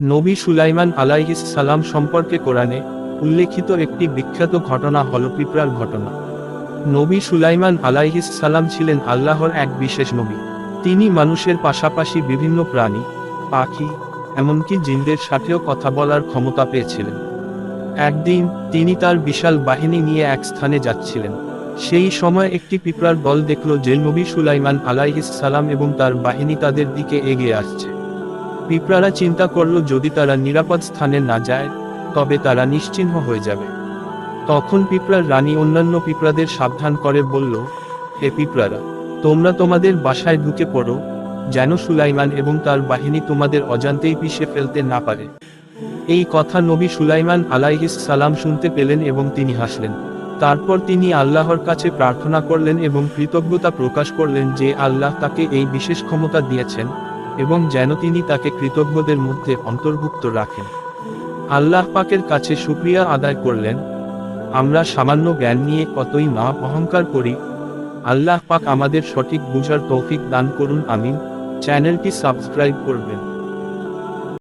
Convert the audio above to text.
নবী সুলাইমান আলাইহিস সালাম সম্পর্কে কোরআনে উল্লেখিত একটি বিখ্যাত ঘটনা হল পিঁপড়ার ঘটনা। নবী সুলাইমান আলাইহিস সালাম ছিলেন আল্লাহর এক বিশেষ নবী। তিনি মানুষের পাশাপাশি বিভিন্ন প্রাণী, পাখি, এমনকি জিনদের সাথেও কথা বলার ক্ষমতা পেয়েছিলেন। একদিন তিনি তার বিশাল বাহিনী নিয়ে এক স্থানে যাচ্ছিলেন। সেই সময় একটি পিঁপড়ার দল দেখল যে নবী সুলাইমান আলাইহিস সালাম এবং তার বাহিনী তাদের দিকে এগিয়ে আসছে। পিঁপড়ারা চিন্তা করল, যদি তারা নিরাপদ স্থানে না যায়, তবে তারা নিশ্চিহ্ন হয়ে যাবে। তখন পিঁপড়ার রানী অন্যান্য পিঁপড়াদের সাবধান করে বলল, হে পিঁপড়ারা, তোমরা তোমাদের বাসায় ঢুকে পড়ো, যেন সুলাইমান এবং তার বাহিনী তোমাদের অজান্তেই পিষে ফেলতে না পারে। এই কথা নবী সুলাইমান আলাইহিস সালাম শুনতে পেলেন এবং তিনি হাসলেন। তারপর তিনি আল্লাহর কাছে প্রার্থনা করলেন এবং কৃতজ্ঞতা প্রকাশ করলেন যে আল্লাহ তাকে এই বিশেষ ক্ষমতা দিয়েছেন। এবং যেন তিনি তাকে কৃতজ্ঞদের মধ্যে অন্তর্ভুক্ত রাখেন। আল্লাহ পাকের কাছে শুক্রিয়া আদায় করলেন। আমরা সামান্য জ্ঞান নিয়ে কতই না অহংকার করি। আল্লাহ পাক আমাদের সঠিক বুঝার তৌফিক দান করুন, আমিন। চ্যানেলটি সাবস্ক্রাইব করবেন।